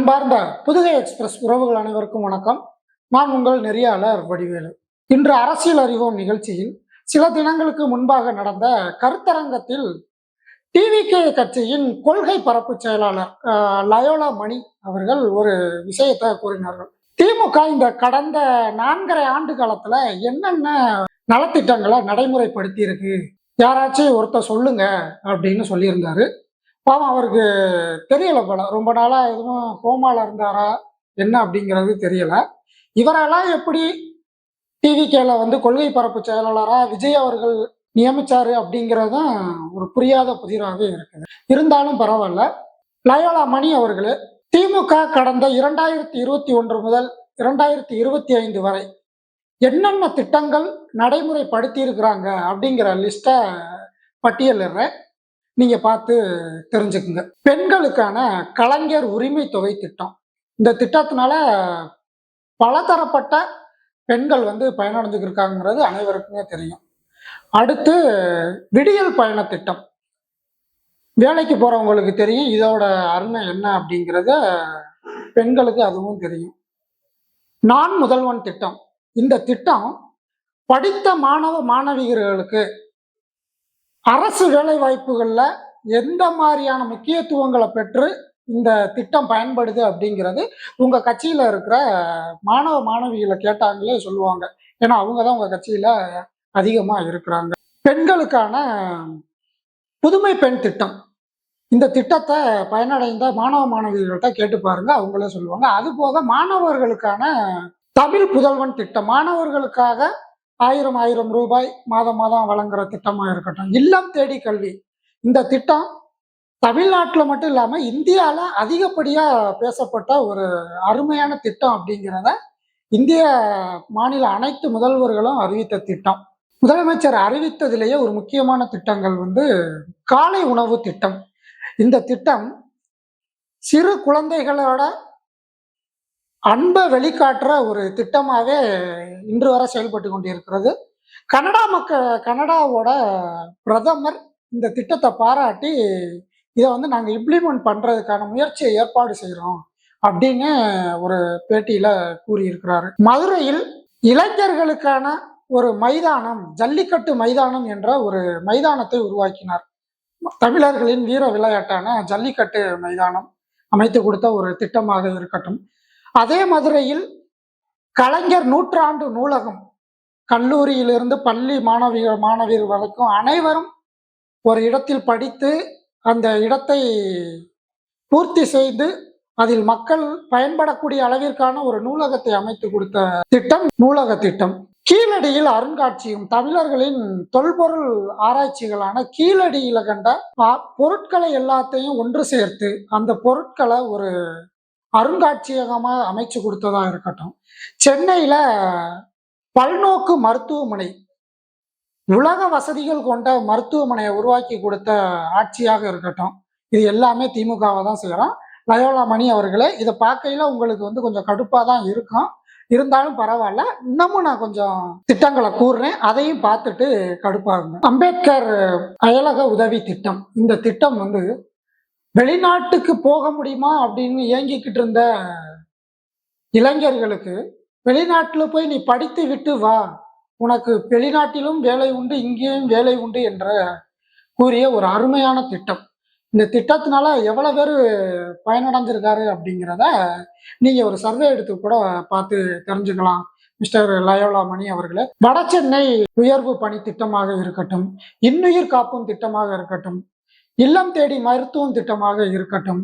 அன்பார்ந்த புதுகை எக்ஸ்பிரஸ் உறவுகள் அனைவருக்கும் வணக்கம். நான் உங்கள் நெறியாளர் வடிவேலு. இன்று அரசியல் அறிவோம் நிகழ்ச்சியில் சில தினங்களுக்கு முன்பாக நடந்த கருத்தரங்கத்தில் டிவிகே கட்சியின் கொள்கை பரப்பு செயலாளர் லயோலா மணி அவர்கள் ஒரு விஷயத்தை கூறினார்கள். திமுக இந்த கடந்த நான்கரை ஆண்டு காலத்துல என்னென்ன நலத்திட்டங்களை நடைமுறைப்படுத்தி இருக்கு யாராச்சும் ஒருத்தர் சொல்லுங்க அப்படின்னு சொல்லியிருந்தாரு. பாவம் அவருக்கு தெரியலை போல. ரொம்ப நாளாக எதுவும் கோமால இருந்தாரா என்ன அப்படிங்கிறது தெரியல. இவரெல்லாம் எப்படி டிவிகேல வந்து கொள்கை பரப்பு செயலாளராக விஜய் அவர்கள் நியமிச்சாரு அப்படிங்கிறது தான் ஒரு புரியாத புதிராகவே இருக்குது. இருந்தாலும் பரவாயில்ல. லயோலா மணி அவர்களே திமுக கடந்த இரண்டாயிரத்தி இருபத்தி ஒன்று முதல் இரண்டாயிரத்தி இருபத்தி ஐந்து வரை என்னென்ன திட்டங்கள் நடைமுறைப்படுத்தி இருக்கிறாங்க அப்படிங்கிற லிஸ்ட்டை பட்டியலிடுறேன். நீங்க பார்த்து தெரிஞ்சுக்குங்க. பெண்களுக்கான கலைஞர் உரிமை தொகை திட்டம். இந்த திட்டத்தினால பலதரப்பட்ட பெண்கள் வந்து பயனடைஞ்சுக்கிருக்காங்கிறது அனைவருக்குமே தெரியும். அடுத்து விடியல் பயண திட்டம். வேலைக்கு போறவங்களுக்கு தெரியும் இதோட அருமை என்ன அப்படிங்கிறத பெண்களுக்கு அதுவும் தெரியும். நான் முதல்வன் திட்டம். இந்த திட்டம் படித்த மாணவ மாணவிகர்களுக்கு அரசு வேலை வாய்ப்புகளில் எந்த மாதிரியான முக்கியத்துவங்களை பெற்று இந்த திட்டம் பயன்படுது அப்படிங்கிறது உங்க கட்சியில இருக்கிற மாணவ மாணவிகளை கேட்டாங்களே சொல்லுவாங்க. ஏன்னா அவங்க தான் உங்க கட்சியில அதிகமாக இருக்கிறாங்க. பெண்களுக்கான புதுமை பெண் திட்டம். இந்த திட்டத்தை பயனடைந்த மாணவ மாணவிகள்கிட்ட கேட்டு பாருங்க அவங்களே சொல்லுவாங்க. அது போக மாணவர்களுக்கான தமிழ் புதல்வன் திட்டம். மாணவர்களுக்காக ஆயிரம் ஆயிரம் ரூபாய் மாதம் மாதம் வழங்குற திட்டமாக இருக்கட்டும். இல்லம் தேடி கல்வி. இந்த திட்டம் தமிழ்நாட்டில் மட்டும் இல்லாமல் இந்தியாவில் அதிகப்படியாக பேசப்பட்ட ஒரு அருமையான திட்டம் அப்படிங்கிறத இந்திய மாநில அனைத்து முதல்வர்களும் அறிவித்த திட்டம். முதலமைச்சர் அறிவித்ததிலேயே ஒரு முக்கியமான திட்டங்கள் வந்து காலை உணவு திட்டம். இந்த திட்டம் சிறு குழந்தைகளோட அன்பை வெளிக்காட்டுற ஒரு திட்டமாகவே இன்று வரை செயல்பட்டு கொண்டிருக்கிறது. கனடா மக்க கனடாவோட பிரதமர் இந்த திட்டத்தை பாராட்டி இதை வந்து நாங்கள் இம்ப்ளிமெண்ட் பண்ணுறதுக்கான முயற்சியை ஏற்பாடு செய்கிறோம் அப்படின்னு ஒரு பேட்டியில் கூறியிருக்கிறாரு. மதுரையில் இளைஞர்களுக்கான ஒரு மைதானம் ஜல்லிக்கட்டு மைதானம் என்ற ஒரு மைதானத்தை உருவாக்கினார். தமிழர்களின் வீர விளையாட்டான ஜல்லிக்கட்டு மைதானம் அமைத்து கொடுத்த ஒரு திட்டமாக இருக்கட்டும். அதே மதுரையில் கலைஞர் நூற்றாண்டு நூலகம் கல்லூரியிலிருந்து பள்ளி மாணவிகள் மாணவியர் வரைக்கும் அனைவரும் ஒரு இடத்தில் படித்து அந்த இடத்தை பூர்த்தி செய்து அதில் மக்கள் பயன்படக்கூடிய அளவிற்கான ஒரு நூலகத்தை அமைத்து கொடுத்த திட்டம் நூலக திட்டம். கீழடியில் அருங்காட்சியகம் தமிழர்களின் தொல்பொருள் ஆராய்ச்சிகளான கீழடியில கண்ட பொருட்களை எல்லாத்தையும் ஒன்று சேர்த்து அந்த பொருட்களை ஒரு அருங்காட்சியகமாக அமைச்சு கொடுத்ததா இருக்கட்டும். சென்னையில பல்நோக்கு மருத்துவமனை உலக வசதிகள் கொண்ட மருத்துவமனையை உருவாக்கி கொடுத்த ஆட்சியாக இருக்கட்டும். இது எல்லாமே திமுகவை தான் செய்கிறோம் லயோலா மணி அவர்களே இதை பார்க்கையில உங்களுக்கு வந்து கொஞ்சம் கடுப்பாக தான் இருக்கும். இருந்தாலும் பரவாயில்ல. இன்னமும் நான் கொஞ்சம் திட்டங்களை கூறுறேன். அதையும் பார்த்துட்டு கடுப்பாகுங்க அம்பேத்கர் அயலக உதவி திட்டம். இந்த திட்டம் வந்து வெளிநாட்டுக்கு போக முடியுமா அப்படின்னு ஏங்கிக்கிட்டு இருந்த இளைஞர்களுக்கு வெளிநாட்டில் போய் நீ படித்து விட்டு வா. உனக்கு வெளிநாட்டிலும் வேலை உண்டு இங்கேயும் வேலை உண்டு என்ற கூறிய ஒரு அருமையான திட்டம். இந்த திட்டத்தினால எவ்வளோ பேர் பயனடைஞ்சிருக்காரு அப்படிங்கிறத நீங்கள் ஒரு சர்வே எடுத்து கூட பார்த்து தெரிஞ்சுக்கலாம். மிஸ்டர் லயோலா மணி அவர்களே. வட சென்னை உயர்வு பணி திட்டமாக இருக்கட்டும் இன்னுயிர் காப்பும் திட்டமாக இருக்கட்டும் இல்லம் தேடி மருத்துவம் திட்டமாக இருக்கட்டும்.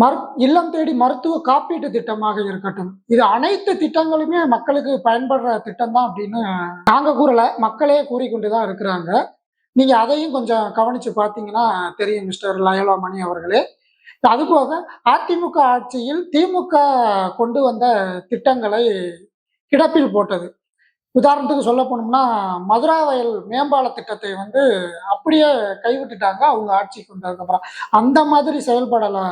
மரு இல்லம் தேடி மருத்துவ காப்பீட்டு திட்டமாக இருக்கட்டும். இது அனைத்து திட்டங்களுமே மக்களுக்கு பயன்படுற திட்டம் தான் அப்படின்னு நாங்க கூறல. மக்களே கூறிக்கொண்டு தான் இருக்கிறாங்க. நீங்க அதையும் கொஞ்சம் கவனிச்சு பார்த்தீங்கன்னா தெரியும் மிஸ்டர் லயலா மணி அவர்களே. அதுபோக அதிமுக ஆட்சியில் திமுக கொண்டு வந்த திட்டங்களை கிடப்பில் போட்டது. உதாரணத்துக்கு சொல்ல போனோம்னா மதுராவயல் மேம்பால திட்டத்தை வந்து அப்படியே கைவிட்டுட்டாங்க அவங்க ஆட்சிக்கு வந்ததுக்கப்புறம் அந்த மாதிரி செயல்படலை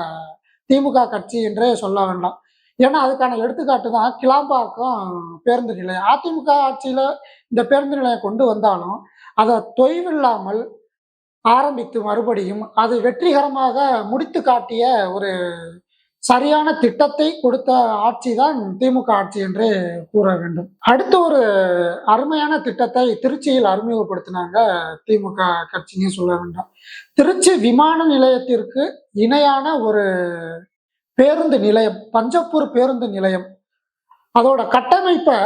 திமுக கட்சி என்றே சொல்ல வேண்டாம். ஏன்னா அதுக்கான எடுத்துக்காட்டு தான் கிளாம்பாக்கம் பேருந்து நிலையம். அதிமுக ஆட்சியில் இந்த பேருந்து நிலையம் கொண்டு வந்தாலும் அதை தொய்வில்லாமல் ஆரம்பித்து மறுபடியும் அது வெற்றிகரமாக முடித்து காட்டிய ஒரு சரியான திட்டத்தை கொடுத்த ஆட்சி தான் திமுக ஆட்சி என்று கூற வேண்டும். அடுத்த ஒரு அருமையான திட்டத்தை திருச்சியில் அறிமுகப்படுத்தினாங்க திமுக கட்சின்னு சொல்ல வேண்டாம். திருச்சி விமான நிலையத்திற்கு இணையான ஒரு பேருந்து நிலையம் பஞ்சப்பூர் பேருந்து நிலையம். அதோட கட்டமைப்பை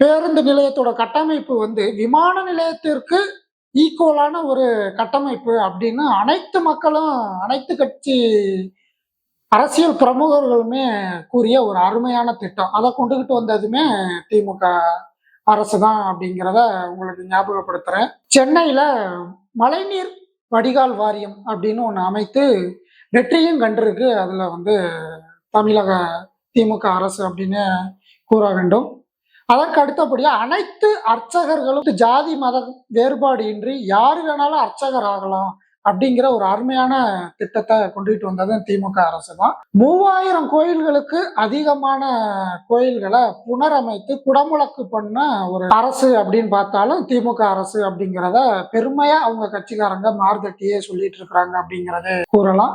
பேருந்து நிலையத்தோட கட்டமைப்பு வந்து விமான நிலையத்திற்கு ஈக்குவலான ஒரு கட்டமைப்பு அப்படின்னு அனைத்து மக்களும் அனைத்து கட்சி அரசியல் பிரமுகர்களுமே கூறிய ஒரு அருமையான திட்டம். அதை கொண்டுகிட்டு வந்ததுமே திமுக அரசு தான் அப்படிங்கிறத உங்களுக்கு ஞாபகப்படுத்துறேன். சென்னையில மழைநீர் வடிகால் வாரியம் அப்படின்னு ஒன்று அமைத்து வெற்றியும் கண்டிருக்கு. அதுல வந்து தமிழக திமுக அரசு அப்படின்னு கூற வேண்டும். அதற்கு அடுத்தபடியாக அனைத்து அர்ச்சகர்களும் ஜாதி மத வேறுபாடு இன்றி யாரு வேணாலும் அர்ச்சகர் ஆகலாம். அப்படிங்கிற ஒரு அருமையான திட்டத்தை கொண்டுகிட்டு வந்தது திமுக அரசு தான். மூவாயிரம் கோயில்களுக்கு அதிகமான கோயில்களை புனரமைத்து குடமுழக்கு பண்ண ஒரு அரசு அப்படின்னு பார்த்தாலும் திமுக அரசு அப்படிங்கிறத பெருமையா அவங்க கட்சிக்காரங்க மார்தட்டியே சொல்லிட்டு இருக்கிறாங்க அப்படிங்கறத கூறலாம்.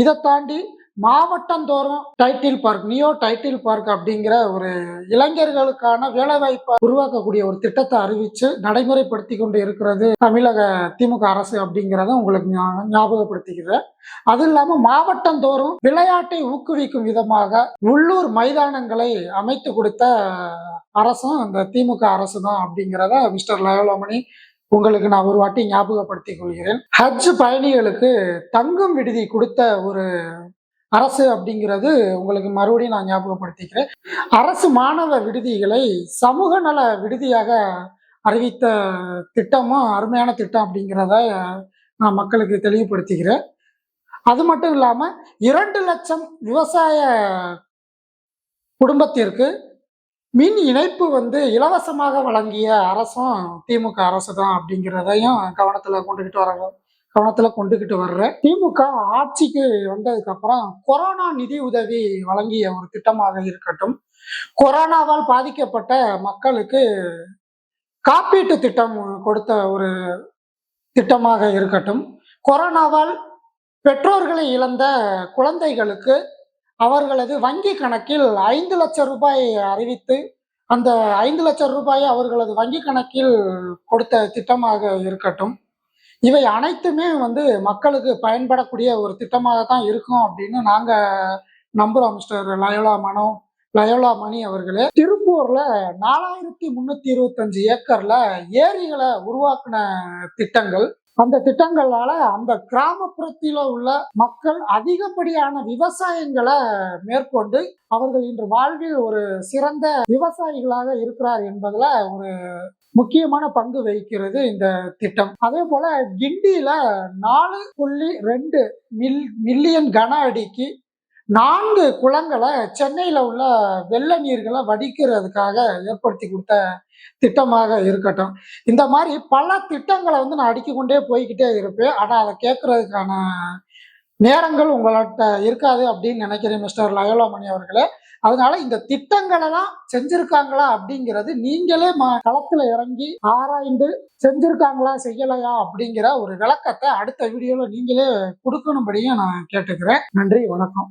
இதை தாண்டி மாவட்டந்தோறும் Tidel Park Neo Tidel Park அப்படிங்கிற ஒரு இளைஞர்களுக்கான வேலைவாய்ப்பை உருவாக்கக்கூடிய ஒரு திட்டத்தை அறிவிச்சு நடைமுறைப்படுத்தி கொண்டு இருக்கிறது தமிழக திமுக அரசு அப்படிங்கிறத உங்களுக்கு ஞாபகப்படுத்திக்கிறேன். அது இல்லாம மாவட்டந்தோறும் விளையாட்டை ஊக்குவிக்கும் விதமாக உள்ளூர் மைதானங்களை அமைத்து கொடுத்த அரசும் அந்த திமுக அரசு தான் அப்படிங்கிறத மிஸ்டர் லயோலமணி உங்களுக்கு நான் ஒரு வாட்டி ஞாபகப்படுத்திக் கொள்கிறேன். ஹஜ் பயணிகளுக்கு தங்கும் விடுதி கொடுத்த ஒரு அரசு அப்படிங்கிறது உங்களுக்கு மறுபடியும் நான் ஞாபகப்படுத்திக்கிறேன். அரசு மாணவ விடுதிகளை சமூக நல விடுதியாக அறிவித்த திட்டமும் அருமையான திட்டம் அப்படிங்கிறத நான் மக்களுக்கு தெளிவுபடுத்திக்கிறேன். அது மட்டும் இல்லாமல் இரண்டு லட்சம் விவசாய குடும்பத்திற்கு மின் இணைப்பு வந்து இலவசமாக வழங்கிய அரசும் திமுக அரசு தான் அப்படிங்கிறதையும் கவனத்தில் கொண்டுகிட்டு வராங்க கவனத்துல கொண்டுகிட்டு வர்ற திமுக ஆட்சிக்கு வந்ததுக்கு அப்புறம் கொரோனா நிதி உதவி வழங்கிய ஒரு திட்டமாக இருக்கட்டும் கொரோனாவால் பாதிக்கப்பட்ட மக்களுக்கு காப்பீட்டு திட்டம் கொடுத்த ஒரு திட்டமாக இருக்கட்டும் கொரோனாவால் பெற்றோர்களை இழந்த குழந்தைகளுக்கு அவர்களது வங்கி கணக்கில் ஐந்து லட்சம் ரூபாய் அறிவித்து அந்த ஐந்து லட்சம் ரூபாயை அவர்களது வங்கி கணக்கில் கொடுத்த திட்டமாக இருக்கட்டும். இவை அனைத்துமே வந்து மக்களுக்கு பயன்படக்கூடிய ஒரு திட்டமாக தான் இருக்கும் அப்படின்னு நாங்க நம்புறோம் mister Loyola Mano Loyola Mani அவர்களே. திருப்பூர்ல நாலாயிரத்தி முன்னூத்தி இருபத்தஞ்சு ஏக்கர்ல ஏரிகளை உருவாக்குன திட்டங்கள். அந்த திட்டங்களால அந்த கிராமப்புறத்தில உள்ள மக்கள் அதிகப்படியான விவசாயங்களை மேற்கொண்டு அவர்கள் இன்று வாழ்வில் ஒரு சிறந்த விவசாயிகளாக இருக்கிறார் என்பதுல ஒரு முக்கியமான பங்கு வகிக்கிறது இந்த திட்டம். அதே போல கிண்டியில நாலு புள்ளி ரெண்டு மில் மில்லியன் கன அடிக்கு நான்கு குளங்களை சென்னையில உள்ள வெள்ள நீர்களை வடிக்கிறதுக்காக ஏற்படுத்தி கொடுத்த திட்டமாக இருக்கட்டும். இந்த மாதிரி பல திட்டங்களை வந்து நான் அடுக்கிக் கொண்டே போய்கிட்டே இருப்பேன். ஆனால் அதை கேட்கறதுக்கான நேரங்கள் உங்கள்கிட்ட இருக்காது அப்படின்னு நினைக்கிறேன் மிஸ்டர் லயோலாமணி அவர்களே. அதனால இந்த திட்டங்கள் எல்லாம் செஞ்சிருக்காங்களா அப்படிங்கிறது நீங்களே ம- களத்துல இறங்கி ஆராய்ந்து செஞ்சிருக்காங்களா செய்யலையா அப்படிங்கிற ஒரு விளக்கத்தை அடுத்த வீடியோல நீங்களே கொடுக்கணும்படியும் நான் கேட்டுக்கிறேன். நன்றி வணக்கம்.